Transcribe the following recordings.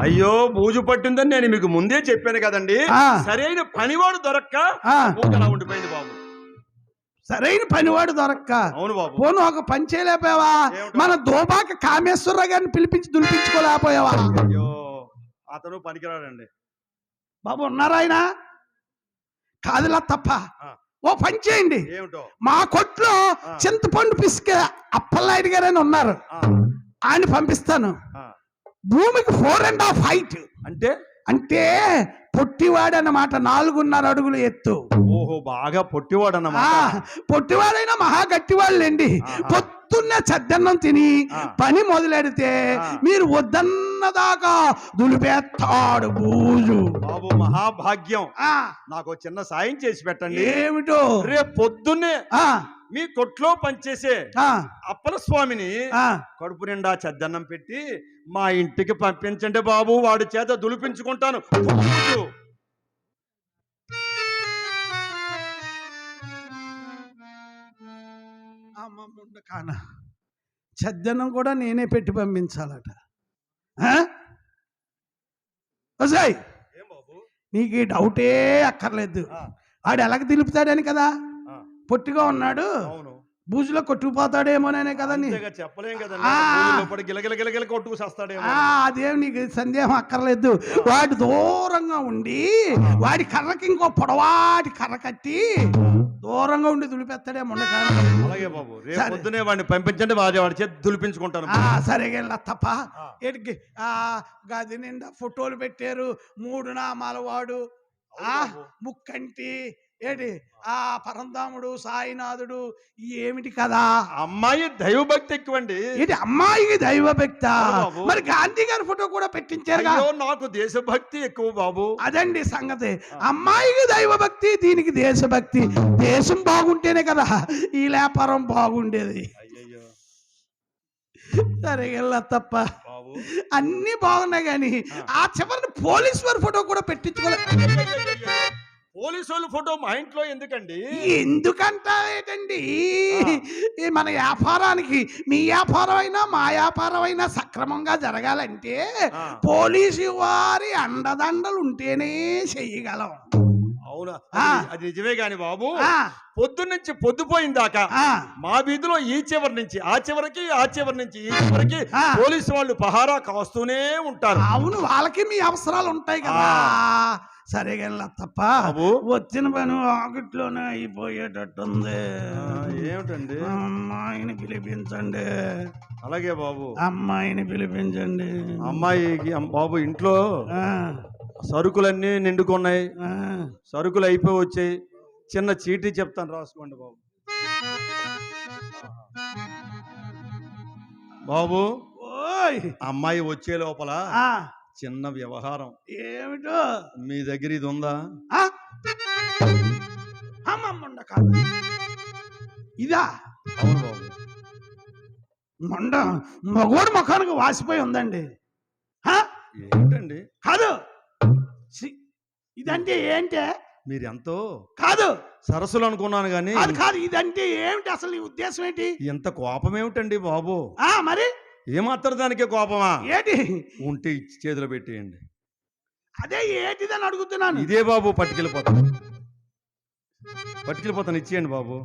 అయ్యో బూజు పట్టిందని నేను మీకు ముందే చెప్పాను కదండి. సరైన పనివాడు దొరక్క అలా ఉండిపోయింది బాబు. సరైన పనివాడు దొరక్క. అవును బాబు. పోను ఒక పని చేయలేకపోయావా? మన దోబాక కామేశ్వరరావు గారిని పిలిపించి దులిపించుకోలేకపోయావా? అయ్యో అతను పనికిరాడండి. బాబు ఉన్నారా ఆయన? కాదులా తప్ప. ఓ పని చేయండి. మా కొట్లో. చింతపండు పిసికే అప్పలనాయుడు గారు అని ఉన్నారు. ఆయన పంపిస్తాను. భూమికి ఫోర్ అండ్ హాఫ్ హైట్. అంటే? అంటే పొట్టివాడు అన్నమాట నాలుగున్నర అడుగులు ఎత్తు. ఓహో బాగా పొట్టివాడు అన్నమాట పొట్టివాడైనా మహా గట్టివాళ్ళండి. పొద్దున్నే చద్దన్నం తిని. పని మొదలెడితే. మీరు వద్దన్నదాకా దులిపేస్తాడు బూజు. బాబు మహాభాగ్యం. ఆ. నాకు చిన్న సాయం చేసి పెట్టండి. ఏమిటో? రేపు పొద్దున్నే ఆ. మీ కొట్లో పనిచేసే అప్పల స్వామిని కడుపు నిండా చద్దన్నం పెట్టి మా ఇంటికి పంపించండి బాబు వాడి చేత దులిపించుకుంటాను. కాన. చద్దన్నం కూడా నేనే పెట్టి పంపించాలట. బాబు? నీకు ఈ డౌటే అక్కర్లేదు. ఆడు ఎలాగ తిలుపుతాడని కదా? పొట్టిగా ఉన్నాడు. అవును. బూజులో కొట్టుకుపోతాడేమోననే కదా చెప్పలేం కదండి. ఆ. బూజులో పడి గిలగిల గిలగిల కొట్టుకు చేస్తాడేమో. ఆ, అదేం నీకు సందేహం అక్కర్లేదు. వాడు దూరంగా ఉండి వాడి కర్రకి ఇంకో పొడవాటి కర్ర కట్టి దూరంగా ఉండి దులిపెత్తాడేమో అలాగే బాబు. పొద్దునే వాడిని పంపించండి వాడి వాడి చేత దులిపించుకుంటాను. సరే తప్ప. ఎడికి ఆ. గది నిండా ఫోటోలు పెట్టారు. మూడు నామాల వాడు. ముక్కంటి ఏంటి? ఆ పరంధాముడు సాయినాథుడు ఏమిటి కదా? అమ్మాయి దైవభక్తి ఎక్కువండి ఏంటి అమ్మాయికి దైవ భక్త అవును బాబు. మరి గాంధీ గారి ఫోటో కూడా పెట్టించారుగా? అయ్యో నాకు దేశభక్తి ఎక్కువ బాబు. అదండి సంగతి. అమ్మాయికి దైవభక్తి దీనికి దేశభక్తి. దేశం బాగుంటేనే కదా ఈ వ్యాపారం బాగుండేది. సరే తప్ప. అన్ని బాగున్నాయి కానీ ఆ. చివరిని పోలీస్ వారి ఫోటో కూడా పెట్టించుకోలేదు పోలీసు వాళ్ళ ఫోటో మా ఇంట్లో ఎందుకండి? ఎందుకంటావేటండి? ఈ మన వ్యాపారానికి మీ వ్యాపారం అయినా మా వ్యాపారం అయినా సక్రమంగా జరగాలంటే. పోలీసు వారి అండదండలు ఉంటేనే చెయ్యగలం. అవునా. అది- నిజమే గాని బాబు. పొద్దున్నుంచి పొద్దుపోయిన దాకా మా వీధిలో ఈ చివరి నుంచి ఆ చివరికి ఆ చివరి నుంచి ఈ చివరికి. పోలీసు వాళ్ళు పహారా కాస్తూనే ఉంటారు. అవును వాళ్ళకి మీ అవసరాలు ఉంటాయి కదా. సరే కానీ తప్ప వచ్చిన పని ఆగిట్లోనే అయిపోయేటట్టుంది. ఏమిటండి? అమ్మాయిని పిలిపించండి. అలాగే బాబు. అమ్మాయిని పిలిపించండి. అమ్మాయికి అమ్- బాబు ఇంట్లో సరుకులన్నీ నిండుకున్నాయి. సరుకులు అయిపోయి వచ్చాయి. చిన్న చీటీ చెప్తాను రాసుకోండి బాబు. బాబు అమ్మాయి వచ్చే లోపల ఆ, చిన్న వ్యవహారం. ఏమిటో? మీ దగ్గర ఇది ఉందా? కాదు. ఇదా? అవును బాబు. మొండ మగోడు ముఖానికి వాసిపోయి ఉందండి? ఏంటండి కాదు. ఇదంటే ఏంటే? మీరు ఎంతో కాదు. సరస్సులు అనుకున్నాను కానీ కాదు కాదు. ఇదంటే ఏమిటి అసలు నీ ఉద్దేశం ఏంటి? ఎంత కోపం ఏమిటండి బాబు? ఆ మరి? ఏమాత్రం దానికే కోపమా? ఏంటి? ఉంటే ఇచ్చి చేతిలో పెట్టేయండి. అదే ఏంటిదని అడుగుతున్నాను. ఇదే బాబు పట్టుకెళ్ళిపోతాను. పట్టుకెళ్ళిపోతాను ఇచ్చేయండి బాబు.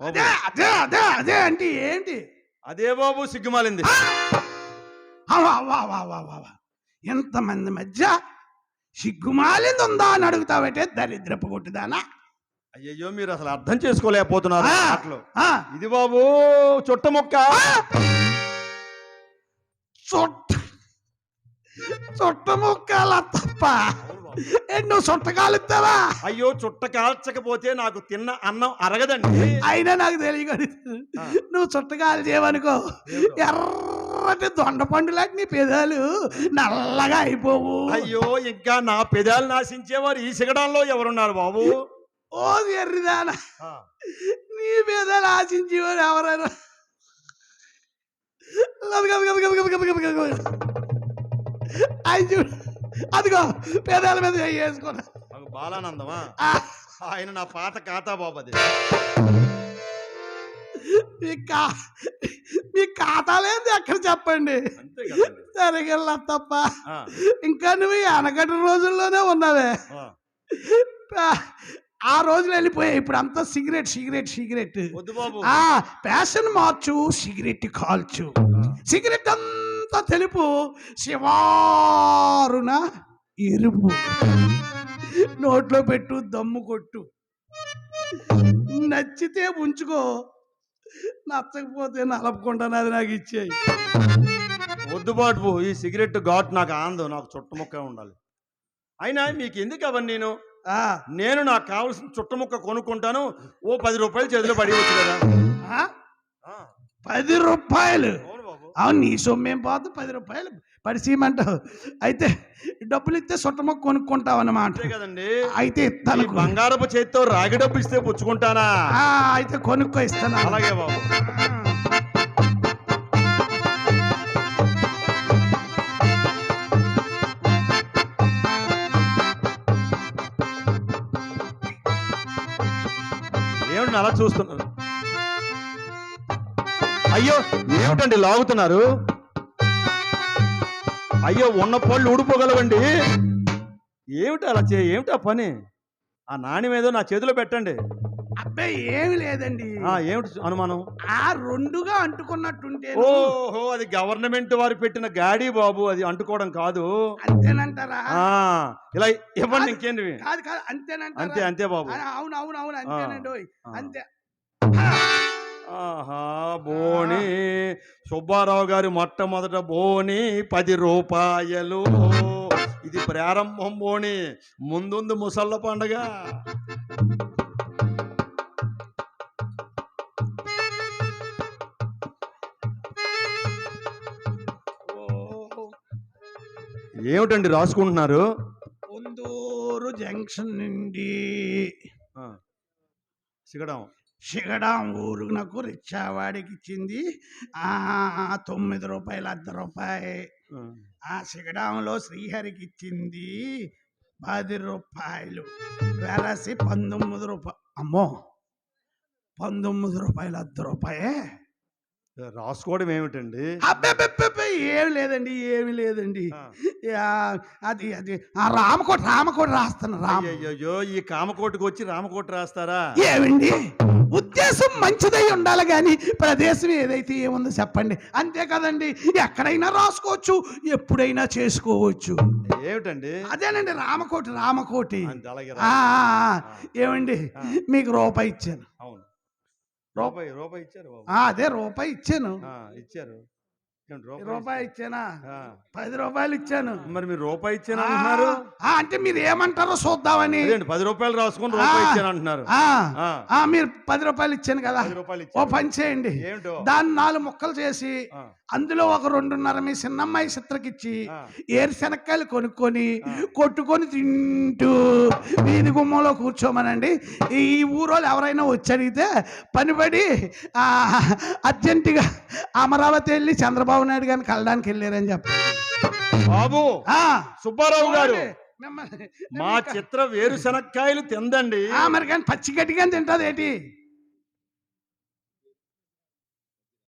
బాబు, అదే అదే అదే అదే అంటే ఏంటి? అదే బాబు సిగ్గుమాలింది. ఎంతమంది మధ్య సిగ్గుమాలింది ఉందా అని అడుగుతావటే దరిద్రపు కొట్టుదానా? అయ్యయ్యో మీరు అసలు అర్థం చేసుకోలేకపోతున్నారు ఆ, ఇది బాబు చుట్ట మొక్క. చుట్ట. చుట్ట ముక్కల తప్ప నువ్వు చుట్ట కాలుతావా? అయ్యో చుట్ట కాల్చకపోతే నాకు తిన్న అన్నం అరగదండి. అయినా నాకు తెలియదు. నువ్వు చుట్టకాలు చేయవనుకో ఏమిటో? ఎర్రటి దొండ పండులాంటి నీ పెదాలు నల్లగా అయిపోవు. అయ్యో ఇంకా నా పెదాలు నాశించేవారు ఈ సిగడాల్లో ఎవరున్నారు బాబు? ఓ ఎర్రిదాన. నీ పెదాలు ఆశించేవారు ఎవరైనా? చూడు అదిగో పెదాల మీద వేసుకున్నా. బాలానందమా? ఆయన నా పాత ఖాతా బాబు అది. మీ ఖాతాలేంది ఎక్కడ చెప్పండి? అంతే కదండి సరిగల్లా తప్ప ఇంకా నువ్వు అనగటి రోజుల్లోనే ఉన్నావే. ఆ. రోజులు వెళ్ళిపోయాయి. ఇప్పుడు అంతా సిగరెట్ సిగరెట్ సిగరెట్. ప్యాషన్ మార్చు సిగరెట్ కాల్చు. సిగరెట్ అంతా తెలుపు. శివారున ఎరుపు. నోట్లో పెట్టు దమ్ము కొట్టు. నచ్చితే ఉంచుకో. నచ్చకపోతే నలపకుండా అది నాకు ఇచ్చేయి. వద్దు బాబు ఈ సిగరెట్ ఘాట్ నాకు ఆందో నాకు చుట్టముక్క ఉండాలి. అయినా మీకు ఎందుకు అవన్నీ నేను? ఆ, నేను నాకు కావాల్సిన చుట్టముక్క కొనుక్కుంటాను ఓ పది రూపాయలు చేతిలో పడివచ్చు కదా. ఆ? ఆ, పది రూపాయలు? అవును నీ సొమ్మేం పోదు పది రూపాయలు పరిచయమంటావు అయితే డబ్బులు ఇస్తే సొట్టమొక్క కొనుక్కుంటావు అన్నమాట అంతే కదండి. అయితే ఇస్తాను బంగారపు చేతితో రాగి డబ్బు ఇస్తే పుచ్చుకుంటానా? అయితే కొనుక్కో ఇస్తాను. అలాగే బాబు. అలా చూస్తున్నారు? అయ్యో! ఏమిటండి లాగుతున్నారు? అయ్యో ఉన్న పళ్ళు ఊడిపోగలవండి. ఏమిటి అలా చే ఏమిటి ఆ పని? ఆ నాణ్యం ఏదో నా చేతిలో పెట్టండి. అబ్బాయి ఏమి లేదండి. ఆ ఏమిటి అనుమానం? ఆ రెండుగా అంటుకున్నట్టుంటే ఓహో అది గవర్నమెంట్ వారు పెట్టిన గాడి బాబు అది అంటుకోవడం కాదు. అంతేనంటారా? ఆ ఇలా ఇవ్వండి ఇంకేంటి కాదు కాదు అంతేనంటారా? అంతే అంతే బాబు. అవును అవును అవును అంతేనండి ఓయ్. ఆ. అంతే. ఆహా బోని. సుబ్బారావు గారి మొట్టమొదట బోని పది రూపాయలు. ఇది ప్రారంభం బోని. ముందుంది ముసళ్ళ పండగ. ఏమిటండి రాసుకుంటున్నారు? పొందూరు జంక్షన్ నుండి సిగడం. శిగడాం ఊరు నాకు రిచ్చావాడికి ఇచ్చింది ఆ తొమ్మిది రూపాయలు అర్ధ రూపాయి. ఆ, శిగడాంలో శ్రీహరికి ఇచ్చింది పది రూపాయలు. వెరసి పంతొమ్మిది రూపాయలు అమ్మో! పంతొమ్మిది రూపాయలు అర్ధ రూపాయే? రాసుకోవడం ఏమిటండి? అబ్బెబ్బెబ్బెబ్బే! ఏమి లేదండి ఏమి లేదండి. అది అది ఆ రామకోట రామకోట రాస్తాను రామ. అయ్యయ్యో ఈ కామకోటకు వచ్చి రామకోట రాస్తారా? ఏమండి? ఉద్దేశం మంచిదై ఉండాలి కానీ ప్రదేశం ఏదైతే ఏముందో చెప్పండి. అంతే కదండి. ఎక్కడైనా రాసుకోవచ్చు ఎప్పుడైనా చేసుకోవచ్చు. ఏమిటండి? అదేనండి రామకోటి రామకోటి. ఏమండి. మీకు రూపాయి ఇచ్చాను. అవును. రూపాయి రూపాయి ఇచ్చారు అదే రూపాయి ఇచ్చాను. ఇచ్చారు. రూపాయి ఇచ్చానా. పది రూపాయలు ఇచ్చాను. మరి మీరు రూపాయి ఇచ్చాను అంటున్నారు? అంటే మీరు ఏమంటారో చూద్దామని. పది రూపాయలు రాసుకుని రూపాయి. ఇచ్చాను అంటున్నారు? మీరు పది రూపాయలు ఇచ్చాను కదా. ఓ పని చేయండి. ఏమిటో దాన్ని నాలుగు ముక్కలు చేసి అందులో ఒక రెండున్నర మీ చిన్నమ్మాయి చిత్రకిచ్చి ఆ. ఏరుశనక్కాయలు కొనుక్కొని. కొట్టుకొని తింటూ వీధి గుమ్మంలో కూర్చోమనండి. ఈ ఊరోళ్ళు ఎవరైనా వచ్చి అడిగితే పనిపడి అర్జెంటుగా అమరావతి వెళ్ళి చంద్రబాబు నాయుడు గారిని కలడానికి వెళ్ళారని చెప్పండి. బాబు ఆ, సుబ్బారావు గారు మా చిత్ర వేరుశనక్కాయలు తిందండి. ఆ, మరి కానీ పచ్చి గట్టిగా తింటది ఏంటి?